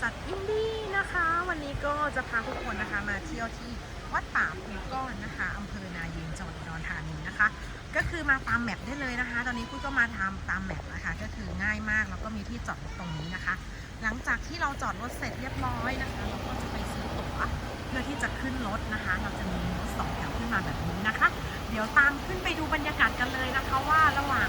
ษัทอินดี้นะคะ วันนี้ก็จะพาทุกคนนะคะมาเที่ยวที่วัดป่าภูก้อนนะคะอำเภอนาเยนจังหวัดอุดรธานีนะคะ ก็คือมาตามแมปได้เลยนะคะ ตอนนี้พูดก็มาทำตามแมปนะคะ ก็คือง่ายมากแล้วก็มีที่จอดรถตรงนี้นะคะ หลังจากที่เราจอดรถเสร็จเรียบร้อยนะคะเราก็จะไปซื้อตั๋วเพื่อที่จะขึ้นรถนะคะ เราจะมีรถสองแถวขึ้นมาแบบนี้นะคะ เดี๋ยวตามขึ้นไปดูบรรยากาศกันเลยนะคะว่าระหว่าง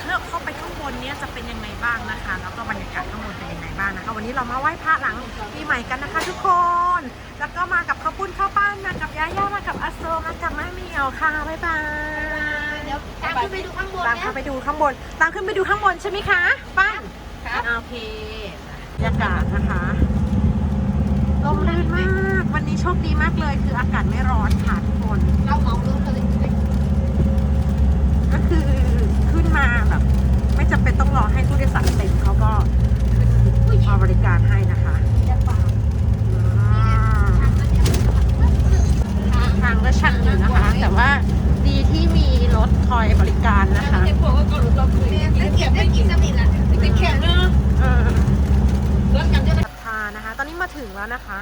เคลื่อนเข้าไปข้างบนเนี้ยจะเป็นยังไงบ้างนะคะ แล้วก็บรรยากาศข้างบนเป็นยังไงบ้างนะคะ วันนี้เรามาไหว้พระหลังปีใหม่กันนะคะ ทุกคน แล้วก็มากับข้าวปุ้นข้าวปั้นมากับยาย่ามากับอาโซมากับแม่เหมียวค่ะบ๊ายบายเดี๋ยวตามขึ้นไปดูข้างบนตามนะเข้าไปดูข้างบนตามขึ้นไปดูข้างบนใช่ไหมคะปั้นครับโอเคบรรยากาศนะคะลมลื่นมาก วันนี้โชคดีมากเลยคืออากาศไม่ร้อนค่ะทุกคน เราเหมารถเลยก็คือขึ้น มาแบบ ไม่จำเป็นต้องรอให้ผู้โดยสารเต็มเขาก็ขึ้นมาบริการให้นะคะจะป่าอ่าทางก็ชันอยู่นะคะ แต่ว่าดีที่มีรถคอยบริการนะคะเก็บพวกก็รู้ตัวคือเก็บได้กี่สมิธละจะแข็งเนาะเออรถกันจะศรัทธานะคะ ตอนนี้มาถึงแล้วนะคะ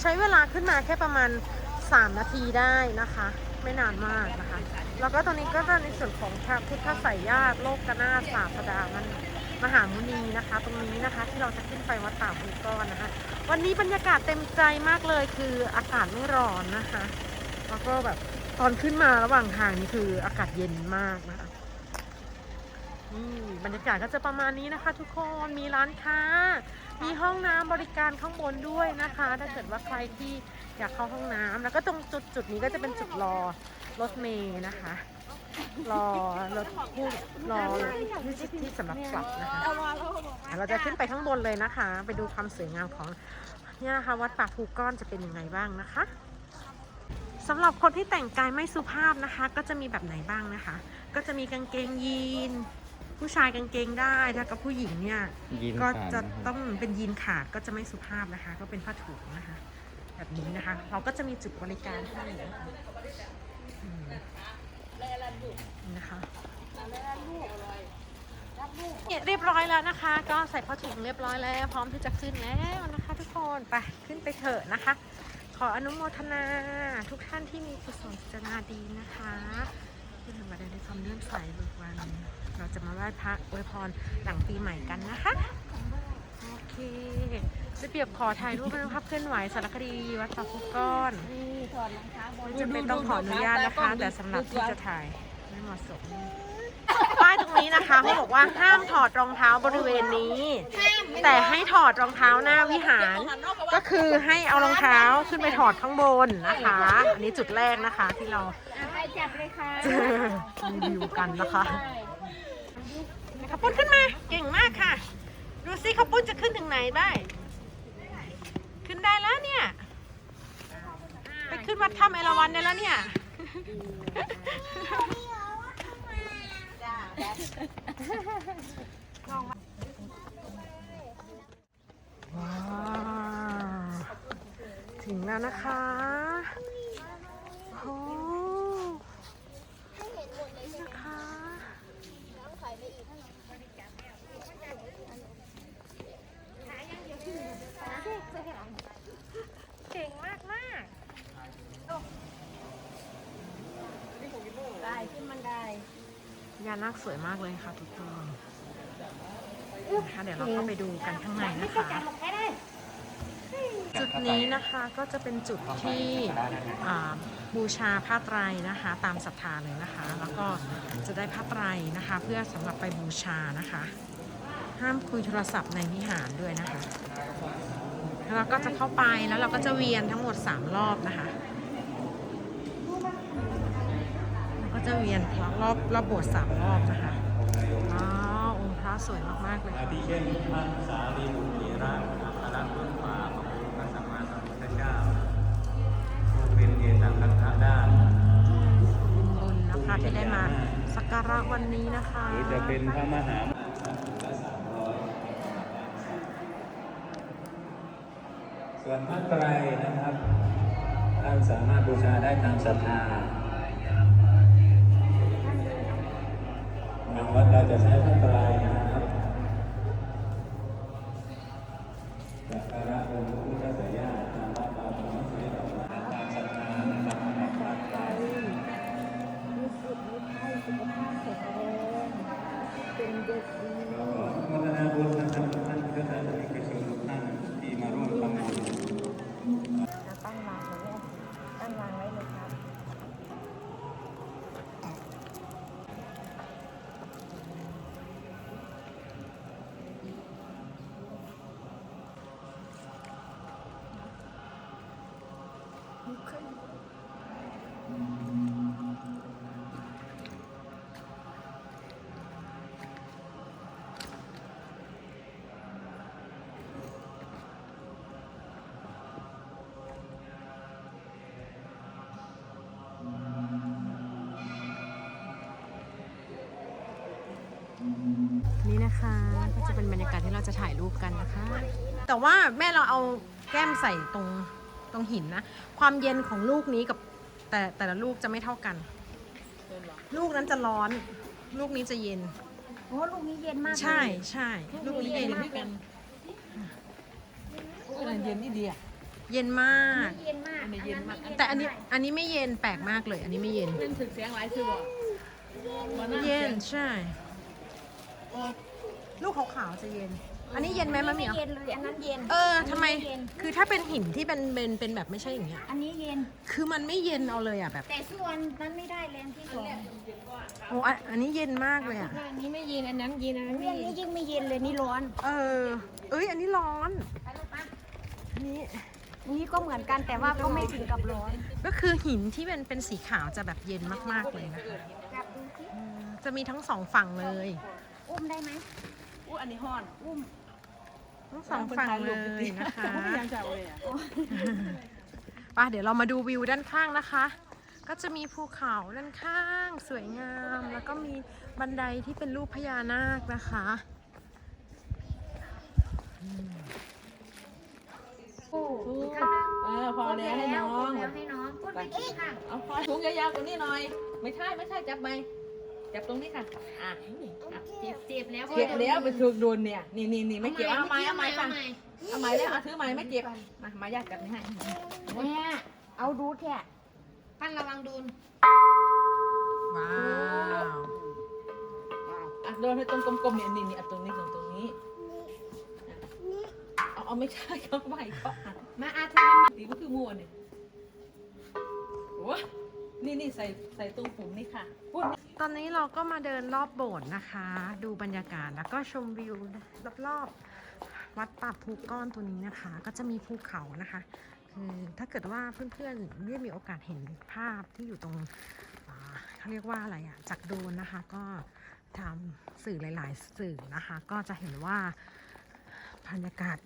ใช้เวลาขึ้นมาแค่ประมาณ 3 นาทีได้นะคะ ไม่นานมากนะคะ แล้วก็ตอนนี้ก็จะในส่วนของพระพุทธไสยญาติโลกนาถศาสดามันมหามุนีนะคะ ตรงนี้นะคะที่เราจะขึ้นไปวัดป่าภูก้อนนะคะ วันนี้บรรยากาศเต็มใจมากเลยคืออากาศไม่ร้อนนะคะแล้วก็แบบตอนขึ้นมาระหว่างทางนี่คืออากาศเย็นมากนะคะนี่บรรยากาศก็จะประมาณนี้นะคะ ทุกคนมีร้านค้า มีห้องน้ำบริการข้างบนด้วยนะคะ ถ้าเกิดว่าใครที่อยากเข้าห้องน้ำแล้วก็ตรงจุดจุดนี้ก็จะเป็นจุดรอ รถเมย์นะคะ รอรถผู้รอที่ที่สำหรับกลับนะคะเดี๋ยวเราจะขึ้นไปข้างบนเลยนะคะ ไปดูความสวยงามของเนี่ยนะคะวัดป่าภูก้อนจะเป็นยังไงบ้างนะคะสำหรับคนที่แต่งกายไม่สุภาพนะคะ ก็จะมีแบบไหนบ้างนะคะ ก็จะมีกางเกงยีน ผู้ชายกางเกงได้แล้วก็ผู้หญิงเนี่ยยีนก็ขาดจะนะครับต้องเป็นยีนขาดก็จะไม่สุภาพนะคะ ก็เป็นผ้าถุงนะคะ แบบนี้นะคะ เราก็จะมีจุดบริการให้นะคะอืม นี่นะคะเนี่ยเรียบร้อยแล้วนะคะ ก็ใส่ผ้าถุงเรียบร้อยแล้ว พร้อมที่จะขึ้นแล้วนะคะ ทุกคนไปขึ้นไปเถอะนะคะ ขออนุโมทนาทุกท่านที่มีกุศลเจนาดีนะคะที่ทำมาได้ด้วยความเลื่อมใสเบิกบานเราจะมาไหว้พระอวยพรหลังปีใหม่กันนะคะโอเคจะเปรียบขอถ่ายรูปเป็นภาพเคลื่อนไหวสารคดีวัดป่าพุก้อน นี่ถอดรองเท้าบนไม่จำเป็นต้องขออนุญาตนะคะ แต่สำหรับที่จะถ่ายไม่เหมาะสมป้ายตรงนี้นะคะเขาบอกว่าห้ามถอดรองเท้าบริเวณนี้ แต่ให้ถอดรองเท้าหน้าวิหาร ก็คือให้เอารองเท้าขึ้นไปถอดข้างบนนะคะ อันนี้จุดแรกนะคะที่เราใครจับเลยค่ะจะรีวิวกันนะคะข้าวปุ้นขึ้นมาเก่งมากค่ะ ดูซิข้าวปุ้นจะขึ้นถึงไหนได้ ขึ้นได้แล้วเนี่ย ไปขึ้นวัดถ้ำเอราวัณได้แล้วเนี่ยว้าวถึงแล้วนะคะโอ้นี่นะคะ เก่งมากมาก ได้ขึ้นมันได้ยานาคสวยมากเลยค่ะทุกคนนะคะเดี๋ยวเราเข้าไปดูกันข้างในนะคะ จุดนี้นะคะก็จะเป็นจุดที่อ่าบูชาผ้าไตรนะคะ ตามศรัทธาเลยนะคะ แล้วก็จะได้ผ้าไตรนะคะ เพื่อสำหรับไปบูชานะคะ ห้ามคุยโทรศัพท์ในวิหารด้วยนะคะแล้วเราก็จะเข้าไปแล้วเราก็จะเวียนทั้งหมด 3 รอบนะคะแล้วก็ จะเวียนรอบรอบโบสถ์สามรอบนะคะอ๋อองค์พระสวยมากๆเลยอาค่ะทิเช่นพระสารีบุตรเถระอัครพุทธป่าพระพุทธสัมมาสัมพุทธเจ้าผู้เป็นเอตังคันธด้านเป็นบุญนะคะที่ได้มาสักการะวันนี้นะคะหรือจะเป็นพระมหาส่วนพระไตรนะครับท่านสามารถบูชาได้ตามศรัทธา จะถ่ายรูปกันนะคะ แต่ว่าแม่เราเอาแก้มใส่ตรงตรงหินนะ ความเย็นของลูกนี้กับแต่แต่ละลูกจะไม่เท่ากัน ลูกนั้นจะร้อน ลูกนี้จะเย็น โอ้ลูกนี้เย็นมากเลยใช่ใช่ลูกนี้เย็นมากเลยอะไรเย็นนี่ดีอะเย็นมาก เย็นมากอันนี้เย็นมาก แต่อันนี้อันนี้ไม่เย็นแปลกมากเลย อันนี้ไม่เย็นเป็นถึกเสียงหลายคือบ่บ่น่าเย็นสีงใช่ ลูกขาวๆจะเย็น อันนี้เย็นไหมมะเหมียวเย็นเลยอันนั้นเย็นเออทำไมนนี้เย็นคือถ้าเป็นหินที่เป็นเป็นเป็นแบบไม่ใช่อย่างเงี้ย อันนี้เย็น คือมันไม่เย็นเอาเลยอะแบบ แต่ส่วนนั้นไม่ได้แรงที่สองโอ้อันอันนี้เย็นมากเลยอะ อันนี้ไม่เย็นอันนั้นเย็นอันนั้นไม่เย็นนี้ยิ่งไม่เย็นเลยนี่ร้อนเออ เอ้ย อันนี้ร้อน ไปลูกปะอันนี้ อันนี้ก็เหมือนกันแต่ว่าก็ไม่ถึงกับร้อน ก็คือหินที่เป็นเป็นสีขาวจะแบบเย็นมากๆเลยนะคะจับดูสิอืมจะมีทั้งสองฝั่งเลย อุ้มได้ไหมอู้อันนี้ฮ้อน อุ้ม ทั้งสองฝั่งเลยนะคะพยายามจะเอาเลยอะไป่ะเดี๋ยวเรามาดูวิวด้านข้างนะคะ ก็จะมีภูเขาด้านข้างสวยงาม แล้วก็มีบันไดที่เป็นรูปพญานาคนะคะโอ้เออพอแล้วให้น้องแล้วให้น้องพูดไปอีกค่ะเอาพอถุงยาวๆกว่านี้หน่อย ไม่ใช่ไม่ใช่จับไป จับตรงนี้ค่ะอะอะเจ็บเจ็บแล้วเก็บแล้วไปถูกโดนเนี่ย นี่นี่นี่ไม่เก็บเอาไม้เอาไม้ฟังเอาไม้แล้วเอาถือไม้ไม่เก็บมามายากกันให้เนี่ยเอาดูแค่ปั้นระวังโดนว้าวอะโดนให้ตรงกลมๆเนี่ยนี่นี่เอาตรงนี้ตรงตรงนี้เอาเอาไม่ใช่เขาไปเขาอะมาอาเธอทำตีก็คือมัวเนี่ยโอ้ นี่นี่ใส่ใส่ตรงปุ่มนี่ค่ะพูดตอนนี้เราก็มาเดินรอบโบสถ์นะคะ ดูบรรยากาศแล้วก็ชมวิวรอบๆวัดป่าภูก้อนตัวนี้นะคะ ก็จะมีภูเขานะคะ คือถ้าเกิดว่าเพื่อนๆได้มีโอกาสเห็นภาพที่อยู่ตรงเขาเรียกว่าอะไรอะจากโดนนะคะ ก็ทำสื่อหลาย ๆ สื่อนะคะ ก็จะเห็นว่าบรรยากาศ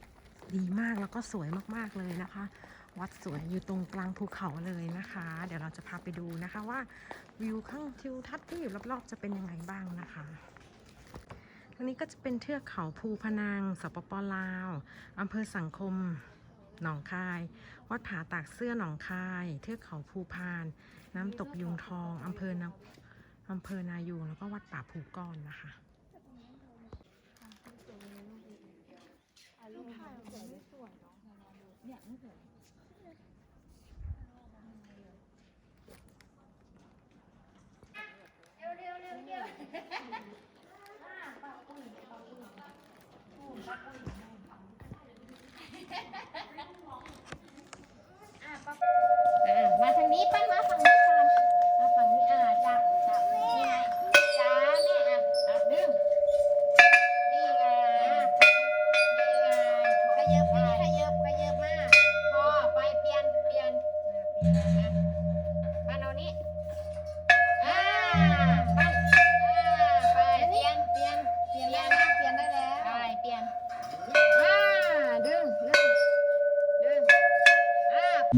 ดีมากแล้วก็สวยมากๆเลยนะคะ วัดสวยอยู่ตรงกลางภูเขาเลยนะคะ เดี๋ยวเราจะพาไปดูนะคะว่าวิวข้างทิวทัศน์ที่อยู่รอบๆ จะเป็นยังไงบ้างนะคะทางนี้ก็จะเป็นเทือกเขาภูพนังสปปลาวอำเภอสังคมหนองคาย วัดผาตากเสื้อหนองคาย เทือกเขาภูพาน น้ำตกยุงทองอำเภอนาอำเภอนายูงแล้วก็วัดป่าภูก้อนนะคะเท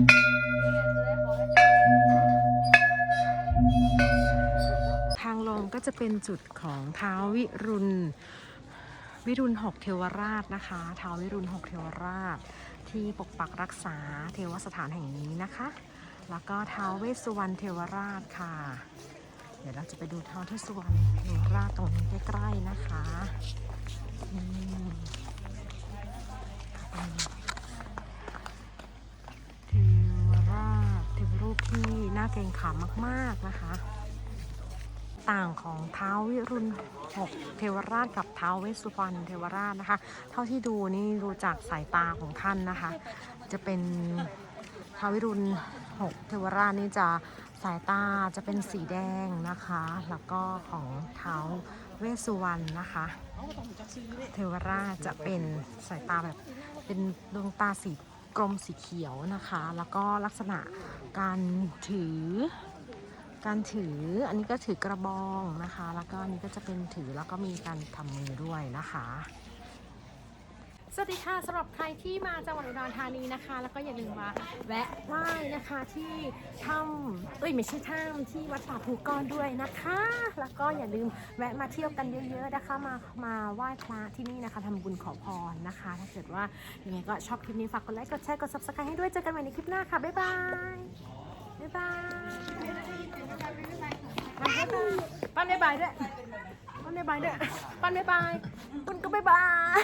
างลงก็จะเป็นจุดของท้าววิรุณ วิรุณหกเทวราชนะคะท้าววิรุณหกเทวราช ที่ปกปักรักษาเทวสถานแห่งนี้นะคะ แล้วก็ท้าวเวสสุวรรณเทวราชค่ะ เดี๋ยวเราจะไปดูท้าวเวสสุวรรณเทวราชตรงนี้ใกล้ๆนะคะนี่เป็นกรงขามมาก ๆนะคะ ต่างของเท้าวิรุณหกเทวราชกับเท้าวเวสุวรรณเทวราชนะคะ เท่าที่ดูนี่ดูจากสายตาของท่านนะคะ จะเป็นเท้าวิรุณหกเทวราชนี่จะสายตาจะเป็นสีแดงนะคะ แล้วก็ของเท้าวเวสุวรรณนะคะ เทวราชจะเป็นสายตาแบบเป็นดวงตาสี กลมสีเขียวนะคะ แล้วก็ลักษณะการถือ การถืออันนี้ก็ถือกระบองนะคะ แล้วก็อันนี้ก็จะเป็นถือแล้วก็มีการทำมือด้วยนะคะ สวัสดีค่ะสำหรับใครที่มาจังหวัดอุดรธานีนะคะ แล้วก็อย่าลืมมาแวะไหว้นะคะที่ถ้ำเอ้ยไม่ใช่ถ้ำที่วัดป่าภูกรด้วยนะคะ แล้วก็อย่าลืมแวะมาเที่ยวกันเยอะ ๆนะคะ มามาไหว้พระที่นี่นะคะทำบุญขอพรนะคะ ถ้าเกิดว่ายังไงก็ชอบคลิปนี้ฝากกดไลค์กดแชร์กด subscribe ให้ด้วยเจอกันใหม่ในคลิปหน้าค่ะบ๊ายบายบ๊ายบายปั้นบ๊ายบายด้วย ปั้นบายบายเด้อปันไม่บายปุ้ก็ไม่บาย